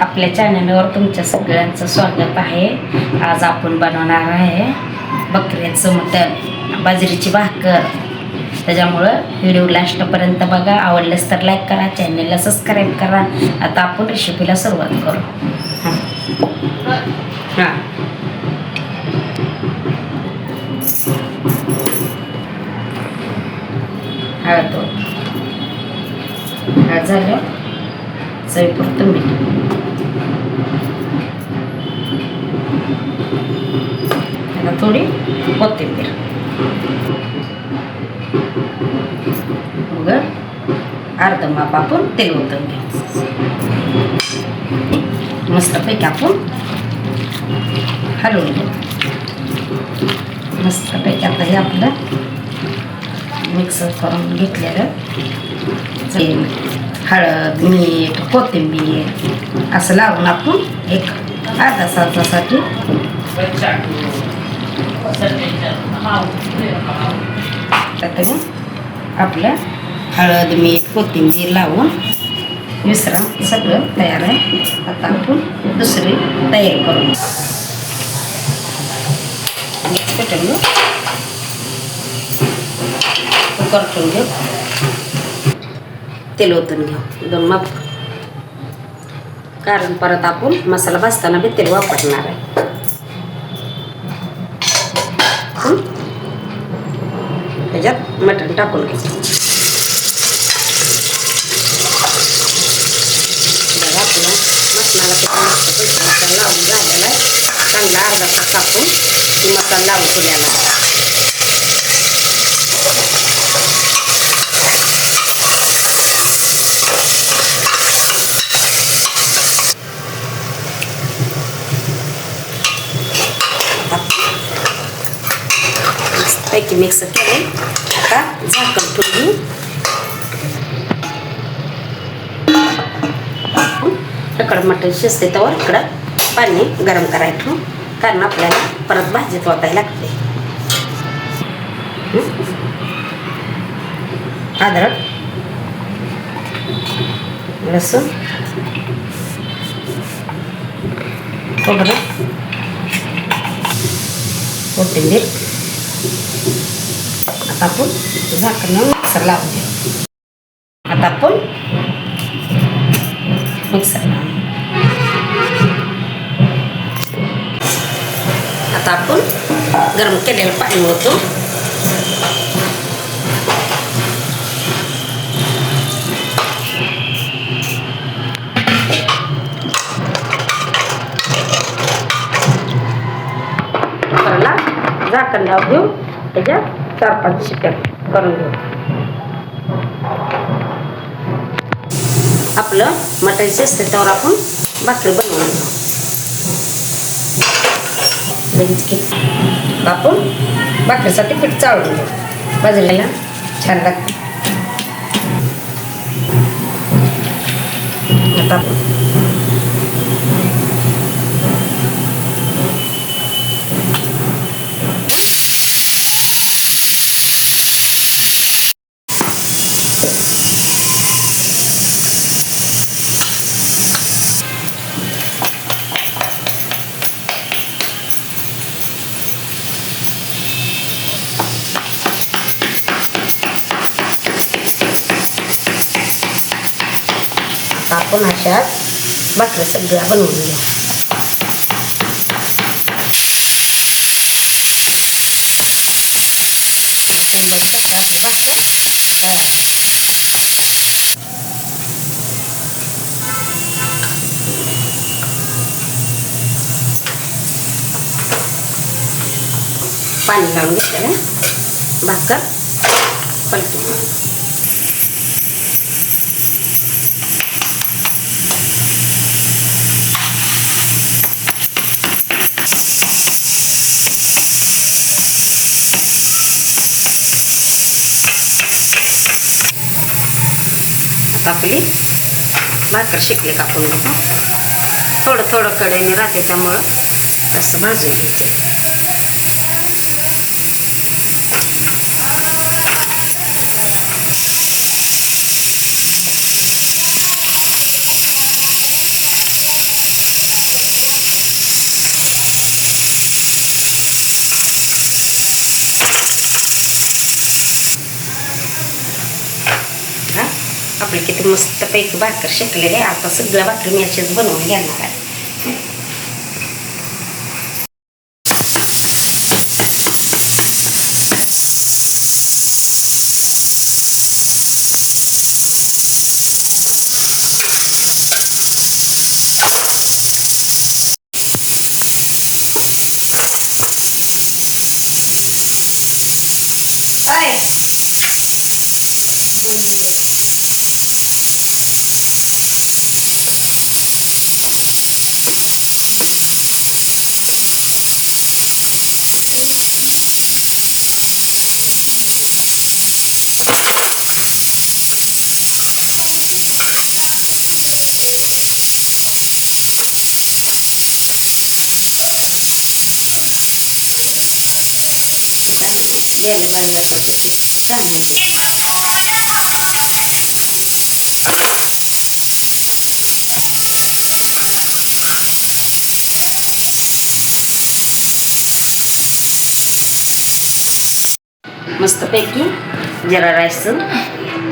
आपल्या चॅनलवर तुमच्या सगळ्यांचं स्वागत आहे. आज आपण बनवणार आहे बकऱ्याचं मटण बाजरीची भाकर. त्याच्यामुळं व्हिडिओ लास्टपर्यंत बघा. आवडल्यास तर लाईक करा चॅनलला सबस्क्राईब करा. आता आपण रेसिपीला सुरुवात करू. हां. हां. हळद. हळद झालं. चवीपुरतं मीठ. त्याला थोडी कोथिंबीर मग अर्ध माप आपण तेल ओतून घेऊ मस्तपैकी आपण हलवून घेऊ मस्तपैकी आता हे आपलं मिक्सर करून घेतलेलं तेल हळद मीठ कोथिंबीर असं लावून आपण एक अर्धा तासासाठी आपलं हळद मीठ कोथिंबीर लावून मिश्रण सगळं तयार आहे. आता आपण दुसरी तयारी करून गॅस पेटवून घेऊ घेऊ. तेल ओतून घेऊ. दोन माप. कारण परत आपण मसाला भाजताना बी तेल वापरणार आहे हं? त्याच्यात मटण टाकून घेऊ बघा आपला मटणाला किती मस्त पैसे मसाला लावून झालेला आहे चांगला अर्धा तास आपण ते मसाला लावून ठेवलेला आहे पैकी मिक्स केले आता झाकण ठेवून इकडं मटण शिजते त्यावर इकडं पाणी गरम करायला ठेवू कारण आपल्याला परत भाजीत वाटायला लागते. अदरक अद्रक लसूण खोबरं कोथिंबीर. आता आपण झाकण मिक्सर लावून देऊ आता आपण मिक्सर लावून आता आपण गरम केलेलं पाणी होतो चार पाच शिट्ट्या करून घेऊ. आपलं मटण शिजते त्यावर आपण भाकरी बनवून घेऊ. आपण भाकरीसाठी पीठ चाळून घेऊ. बाजूला छान लागते. आता आपण आता आपण अशा भाकरी सगळ्या बनवून घेऊ शेंगदाणे टाकल्यावर भाकर तयार आहे. पाणी लावून घेतलेलं भाकर पलटून आता आपली भाकर शिकले कापून घेऊ थोडं थोडं कडेने राहते त्यामुळं असं भाजून घ्यायचं. मस्तपैकी भाकर शेकलेले आता सगळ्या भाकरी मी अशीच बनवून घेणार आहे. चांगलं बाजारात मस्तपैकी जरा राईस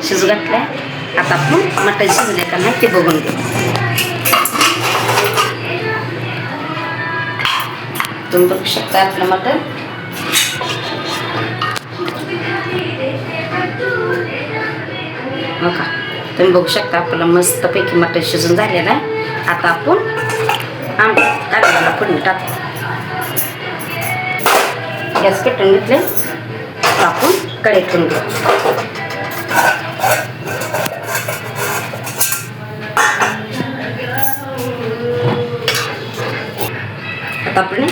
शिजू घातल्या. आता आपण मटण शिजले का नाही ते बघून घेऊ. तुम्ही बघू शकता आपलं मटण. हो का तुम्ही बघू शकता आपलं मस्तपैकी मटण शिजून झालेलं आहे. आता आपण आंबे कांद्याला फोडणी टाकू. गॅस पेटून घेतले आपण कढईतून घेऊ. आता आपण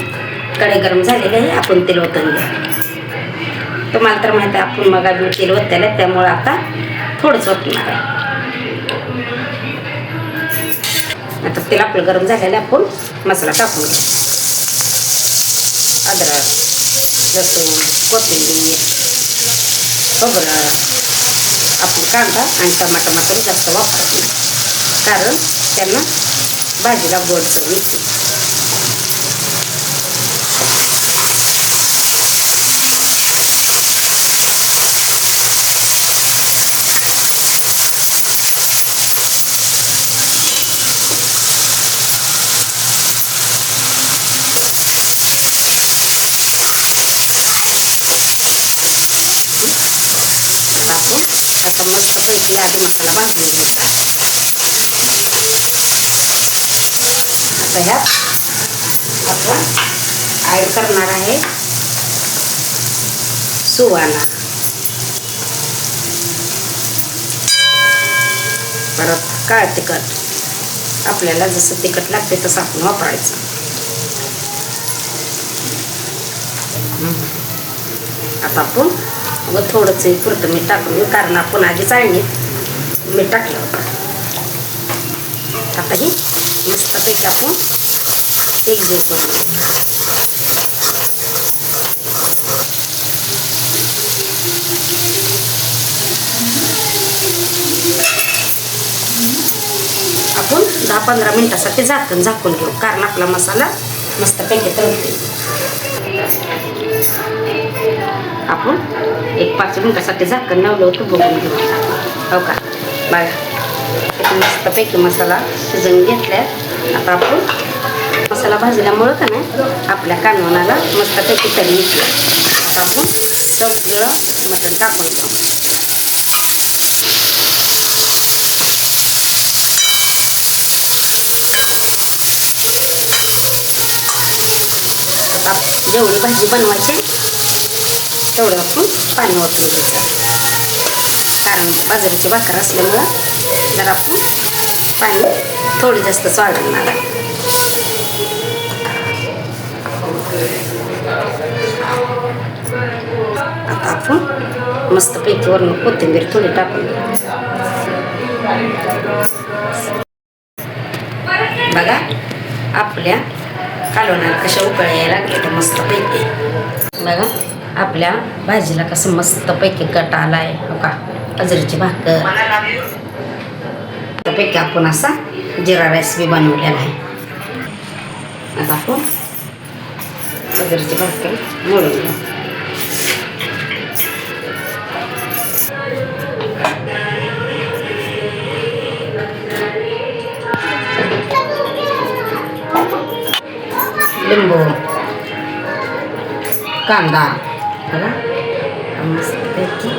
कढई गरम झालेली आहे. आपण तेल ओतून घेऊ. तुम्हाला तर माहिती आहे आपण मग तेल ओतलेलं आहे. त्यामुळं आता थोडंच वाटणार आहे. आता तेल आपलं गरम झालेलं आपण मसाला टाकून घेऊ. अद्रक लसूण कोथिंबीर खोबरं आपण कांदा आणि टमाटा मात्र जास्त वापरत नाही. कारण त्यांना भाजीला गोड चव येते आता आपण आता मस्तपैकी आधी मसाला भाजून घ्यायचा आता ह्यात आपण ॲड करणार आहे सुवाना परत काळ तिखट आपल्याला जसं तिखट लागते तसं आपण वापरायचं आता आपण व थोडंसं पुरतं मीठ टाकून घेऊ कारण आपण आधी चाळणीत मीठ टाकलं होतं. आता ही मस्तपैकी आपण एकजीव करून घेऊ. आपण दहा पंधरा मिनिटासाठी झाकण झाकून घेऊ कारण आपला मसाला मस्तपैकी तळते आपण एक पाच मिनिटासाठी झाकण लावलं होतं बघून घेऊ हो का? बघा. मस्तपैकी मसाला शिजवून घेतल्यात आता आपण मसाला भाजल्यामुळं का नाही आपल्या कानवनाला मस्तपैकी तरी येते आता आपण सगळं मटण टाकून घेऊ. आता जेवढी भाजी बनवायची तेवढं आपण पाणी ओतून घ्यायचं कारण बाजरीची भाकर असल्यामुळं जर आपण पाणी थोडी जास्त वाढवणार आहे आता आपण मस्त पैकी वरून कोथिंबीर थोडी टाकून बघा आपल्या कालवणाला कशा उकळायला लागल्या तर मस्तपैकी. बघा. आपल्या भाजीला कसं मस्तपैकी कट आला आहे हो का? अजरीची भाकर. पैकी आपण असा जिरा राईस बी बनवलेला आहे. आता आपण अजरीची भाकर मोडून लिंबू कांदा. बघा मस्तपैकी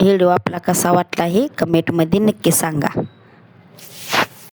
व्हिडिओ आपला कसा वाटला हे कमेंटमध्ये नक्की सांगा